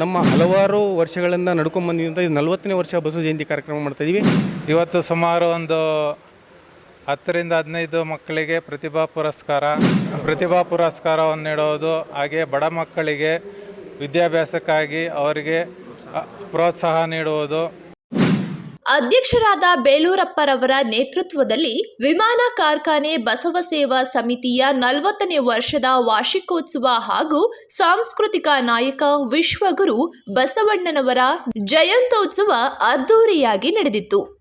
ನಮ್ಮ ಹಲವಾರು ವರ್ಷಗಳಿಂದ ನಡ್ಕೊಂಡು ಬಂದಿದ್ದ ಇದು ನಲವತ್ತನೇ ವರ್ಷ ಬಸವ ಜಯಂತಿ ಕಾರ್ಯಕ್ರಮ ಮಾಡ್ತಾ ಇವತ್ತು ಸುಮಾರು ಒಂದು ಹತ್ತರಿಂದ ಹದಿನೈದು ಮಕ್ಕಳಿಗೆ ಪ್ರತಿಭಾ ಪುರಸ್ಕಾರ, ಪ್ರತಿಭಾ ಪುರಸ್ಕಾರವನ್ನು ನೀಡೋದು ಹಾಗೆ ಬಡ ಮಕ್ಕಳಿಗೆ ವಿದ್ಯಾಭ್ಯಾಸಕ್ಕಾಗಿ ಅವರಿಗೆ ಪ್ರೋತ್ಸಾಹ ನೀಡುವುದು. ಅಧ್ಯಕ್ಷರಾದ ಬೇಲೂರಪ್ಪರವರ ನೇತೃತ್ವದಲ್ಲಿ ವಿಮಾನ ಕಾರ್ಖಾನೆ ಬಸವ ಸೇವಾ ಸಮಿತಿಯ ನಲವತ್ತನೇ ವರ್ಷದ ವಾರ್ಷಿಕೋತ್ಸವ ಹಾಗೂ ಸಾಂಸ್ಕೃತಿಕ ನಾಯಕ ವಿಶ್ವಗುರು ಬಸವಣ್ಣನವರ ಜಯಂತೋತ್ಸವ ಅದ್ದೂರಿಯಾಗಿ ನಡೆದಿತ್ತು.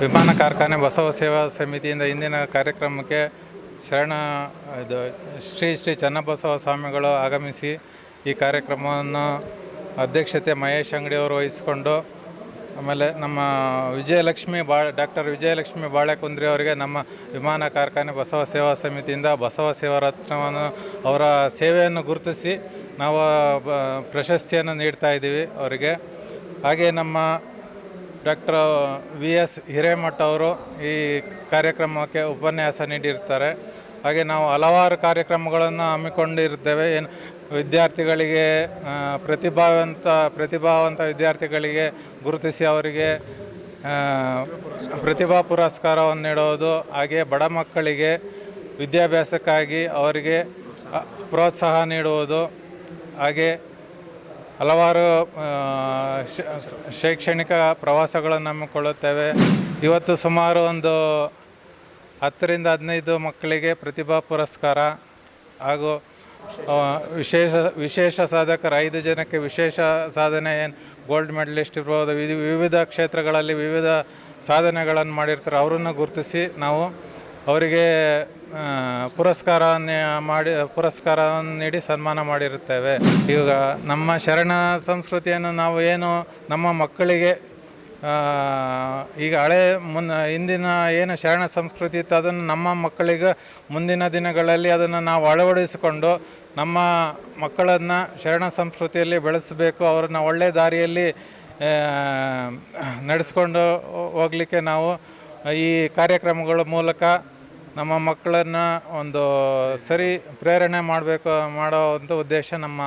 ವಿಮಾನ ಕಾರ್ಖಾನೆ ಬಸವ ಸೇವಾ ಸಮಿತಿಯಿಂದ ಇಂದಿನ ಕಾರ್ಯಕ್ರಮಕ್ಕೆ ಶರಣ, ಇದು ಶ್ರೀ ಶ್ರೀ ಚನ್ನಬಸವ ಸ್ವಾಮಿಗಳು ಆಗಮಿಸಿ ಈ ಕಾರ್ಯಕ್ರಮವನ್ನು ಅಧ್ಯಕ್ಷತೆ ಮಹೇಶ್ ಅಂಗಡಿಯವರು ವಹಿಸಿಕೊಂಡು, ಆಮೇಲೆ ನಮ್ಮ ವಿಜಯಲಕ್ಷ್ಮಿ ಬಾ, ಡಾಕ್ಟರ್ ವಿಜಯಲಕ್ಷ್ಮಿ ಬಾಳೆಕುಂದ್ರಿ ಅವರಿಗೆ ನಮ್ಮ ವಿಮಾನ ಕಾರ್ಖಾನೆ ಬಸವ ಸೇವಾ ಸಮಿತಿಯಿಂದ ಬಸವ ಸೇವಾ ರತ್ನವನ್ನು ಅವರ ಸೇವೆಯನ್ನು ಗುರುತಿಸಿ ನಾವು ಪ್ರಶಸ್ತಿಯನ್ನು ನೀಡ್ತಾ ಇದ್ದೀವಿ ಅವರಿಗೆ. ಹಾಗೆ ನಮ್ಮ ಡಾಕ್ಟರ್ ವಿ ಎಸ್ ಹಿರೇಮಠ ಅವರು ಈ ಕಾರ್ಯಕ್ರಮಕ್ಕೆ ಉಪನ್ಯಾಸ ನೀಡಿರ್ತಾರೆ. ಹಾಗೆ ನಾವು ಹಲವಾರು ಕಾರ್ಯಕ್ರಮಗಳನ್ನು ಹಮ್ಮಿಕೊಂಡಿರ್ತೇವೆ. ಏನು ವಿದ್ಯಾರ್ಥಿಗಳಿಗೆ ಪ್ರತಿಭಾವಂತ ಪ್ರತಿಭಾವಂತ ವಿದ್ಯಾರ್ಥಿಗಳಿಗೆ ಗುರುತಿಸಿ ಅವರಿಗೆ ಪ್ರತಿಭಾ ಪುರಸ್ಕಾರವನ್ನು ನೀಡೋದು. ಹಾಗೆ ಬಡ ಮಕ್ಕಳಿಗೆ ವಿದ್ಯಾಭ್ಯಾಸಕ್ಕಾಗಿ ಅವರಿಗೆ ಪ್ರೋತ್ಸಾಹ ನೀಡುವುದು. ಹಾಗೆ ಹಲವಾರು ಶೈಕ್ಷಣಿಕ ಪ್ರವಾಸಗಳನ್ನು ಹಮ್ಮಿಕೊಳ್ಳುತ್ತೇವೆ. ಇವತ್ತು ಸುಮಾರು ಒಂದು ಹತ್ತರಿಂದ ಹದಿನೈದು ಮಕ್ಕಳಿಗೆ ಪ್ರತಿಭಾ ಪುರಸ್ಕಾರ ಹಾಗೂ ವಿಶೇಷ ವಿಶೇಷ ಸಾಧಕರು, ಐದು ಜನಕ್ಕೆ ವಿಶೇಷ ಸಾಧನೆ ಏನು ಗೋಲ್ಡ್ ಮೆಡಲಿಸ್ಟ್ ಇರ್ಬೋದು ವಿಧಿ- ವಿವಿಧ ಕ್ಷೇತ್ರಗಳಲ್ಲಿ ವಿವಿಧ ಸಾಧನೆಗಳನ್ನು ಮಾಡಿರ್ತಾರೆ. ಅವರನ್ನು ಗುರುತಿಸಿ ನಾವು ಅವರಿಗೆ ಪುರಸ್ಕಾರ ಮಾಡಿ, ಪುರಸ್ಕಾರವನ್ನು ನೀಡಿ ಸನ್ಮಾನ ಮಾಡಿರುತ್ತೇವೆ. ಈಗ ನಮ್ಮ ಶರಣ ಸಂಸ್ಕೃತಿಯನ್ನು ನಾವು ಏನು ನಮ್ಮ ಮಕ್ಕಳಿಗೆ ಈಗ ಹಳೆ ಮುನ್ನ, ಹಿಂದಿನ ಏನು ಶರಣ ಸಂಸ್ಕೃತಿ ಇತ್ತು, ಅದನ್ನು ನಮ್ಮ ಮಕ್ಕಳಿಗೆ ಮುಂದಿನ ದಿನಗಳಲ್ಲಿ ಅದನ್ನು ನಾವು ಅಳವಡಿಸಿಕೊಂಡು ನಮ್ಮ ಮಕ್ಕಳನ್ನು ಶರಣ ಸಂಸ್ಕೃತಿಯಲ್ಲಿ ಬೆಳೆಸಬೇಕು. ಅವ್ರನ್ನ ಒಳ್ಳೆಯ ದಾರಿಯಲ್ಲಿ ನಡೆಸ್ಕೊಂಡು ಹೋಗಲಿಕ್ಕೆ ನಾವು ಈ ಕಾರ್ಯಕ್ರಮಗಳ ಮೂಲಕ ನಮ್ಮ ಮಕ್ಕಳನ್ನು ಒಂದು ಸರಿ ಪ್ರೇರಣೆ ಮಾಡಬೇಕು, ಮಾಡೋ ಒಂದು ಉದ್ದೇಶ ನಮ್ಮ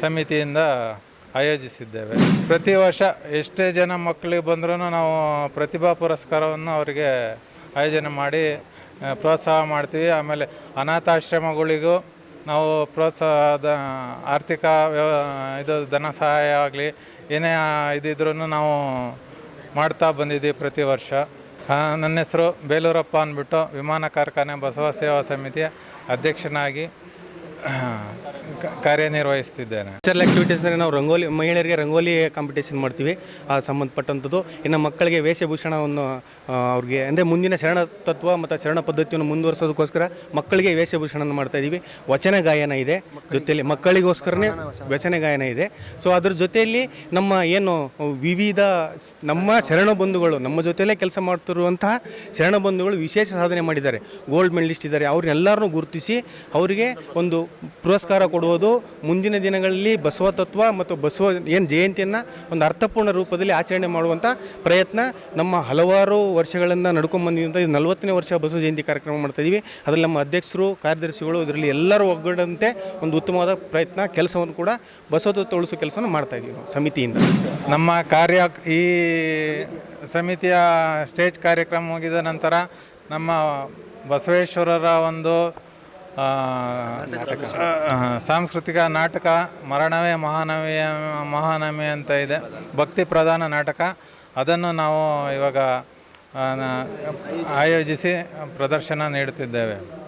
ಸಮಿತಿಯಿಂದ ಆಯೋಜಿಸಿದ್ದೇವೆ. ಪ್ರತಿ ವರ್ಷ ಎಷ್ಟೇ ಜನ ಮಕ್ಕಳಿಗೆ ಬಂದರೂ ನಾವು ಪ್ರತಿಭಾ ಪುರಸ್ಕಾರವನ್ನು ಅವರಿಗೆ ಆಯೋಜನೆ ಮಾಡಿ ಪ್ರೋತ್ಸಾಹ ಮಾಡ್ತೀವಿ. ಆಮೇಲೆ ಅನಾಥಾಶ್ರಮಗಳಿಗೂ ನಾವು ಪ್ರೋತ್ಸಾಹದ ಆರ್ಥಿಕ ವ್ಯವ ಇದು ಧನ ಸಹಾಯ ಆಗಲಿ, ಏನೇ ಇದಿದ್ರೂ ನಾವು ಮಾಡ್ತಾ ಬಂದಿದ್ದೀವಿ ಪ್ರತಿ ವರ್ಷ. ನನ್ನ ಹೆಸರು ಬೇಲೂರಪ್ಪ ಅಂದ್ಬಿಟ್ಟು ವಿಮಾನ ಕಾರ್ಖಾನೆ ಬಸವ ಸೇವಾ ಸಮಿತಿಯ ಅಧ್ಯಕ್ಷನಾಗಿ ಕಾರ್ಯನಿರ್ವಹಿಸ್ತಿದ್ದೇನೆ. ಕಲ್ಚರಲ್ ಆಕ್ಟಿವಿಟೀಸ್ ಅಂದರೆ ನಾವು ರಂಗೋಲಿ, ಮಹಿಳೆಯರಿಗೆ ರಂಗೋಲಿ ಕಾಂಪಿಟೇಷನ್ ಮಾಡ್ತೀವಿ. ಆ ಸಂಬಂಧಪಟ್ಟಂಥದ್ದು. ಇನ್ನು ಮಕ್ಕಳಿಗೆ ವೇಷಭೂಷಣವನ್ನು ಅವ್ರಿಗೆ ಅಂದರೆ ಮುಂದಿನ ಶರಣ ತತ್ವ ಮತ್ತು ಶರಣ ಪದ್ಧತಿಯನ್ನು ಮುಂದುವರಿಸೋದಕ್ಕೋಸ್ಕರ ಮಕ್ಕಳಿಗೆ ವೇಷಭೂಷಣ ಮಾಡ್ತಾ ಇದ್ದೀವಿ ವಚನ ಗಾಯನ ಇದೆ. ಜೊತೆಯಲ್ಲಿ ಮಕ್ಕಳಿಗೋಸ್ಕರನೇ ವಚನ ಗಾಯನ ಇದೆ. ಸೊ ಅದ್ರ ಜೊತೆಯಲ್ಲಿ ನಮ್ಮ ಏನು ವಿವಿಧ ನಮ್ಮ ಶರಣ ಬಂಧುಗಳು, ನಮ್ಮ ಜೊತೆಯಲ್ಲೇ ಕೆಲಸ ಮಾಡ್ತಿರುವಂತಹ ಶರಣ ಬಂಧುಗಳು ವಿಶೇಷ ಸಾಧನೆ ಮಾಡಿದ್ದಾರೆ. ಗೋಲ್ಡ್ ಮೆಡಲಿಸ್ಟ್ ಇದ್ದಾರೆ. ಅವ್ರನ್ನೆಲ್ಲರನ್ನೂ ಗುರುತಿಸಿ, ಅವರಿಗೆ ಒಂದು ಪುರಸ್ಕಾರ ಕೊಡುವುದು ಮುಂದಿನ ದಿನಗಳಲ್ಲಿ ಬಸವ ತತ್ವ ಮತ್ತು ಬಸವ ಏನು ಜಯಂತಿಯನ್ನು ಒಂದು ಅರ್ಥಪೂರ್ಣ ರೂಪದಲ್ಲಿ ಆಚರಣೆ ಮಾಡುವಂಥ ಪ್ರಯತ್ನ ನಮ್ಮ ಹಲವಾರು ವರ್ಷಗಳಿಂದ ನಡ್ಕೊಂಡು ಬಂದಿದ್ದಂಥ ಇದು ನಲವತ್ತನೇ ವರ್ಷ ಬಸವ ಜಯಂತಿ ಕಾರ್ಯಕ್ರಮ ಮಾಡ್ತಾ ಇದ್ದೀವಿ ಅದರಲ್ಲಿ ನಮ್ಮ ಅಧ್ಯಕ್ಷರು, ಕಾರ್ಯದರ್ಶಿಗಳು ಇದರಲ್ಲಿ ಎಲ್ಲರೂ ಒಗ್ಗಡಂತೆ ಒಂದು ಉತ್ತಮವಾದ ಪ್ರಯತ್ನ, ಕೆಲಸವನ್ನು ಕೂಡ ಬಸವ ತತ್ವ ಉಳಿಸೋ ಕೆಲಸವನ್ನು ಮಾಡ್ತಾ ಇದ್ದೀವಿ ನಾವು ಸಮಿತಿಯಿಂದ. ನಮ್ಮ ಕಾರ್ಯ ಈ ಸಮಿತಿಯ ಸ್ಟೇಜ್ ಕಾರ್ಯಕ್ರಮ ಮುಗಿದ ನಂತರ ನಮ್ಮ ಬಸವೇಶ್ವರರ ಒಂದು ಸಾಂಸ್ಕೃತಿಕ ನಾಟಕ, ಮರಣವೇ ಮಹಾನವಿಯ ಮಹಾನವಿ ಅಂತ ಇದೆ. ಭಕ್ತಿ ಪ್ರಧಾನ ನಾಟಕ. ಅದನ್ನು ನಾವು ಇವಾಗ ಆಯೋಜಿಸಿ ಪ್ರದರ್ಶನ ನೀಡುತ್ತಿದ್ದೇವೆ.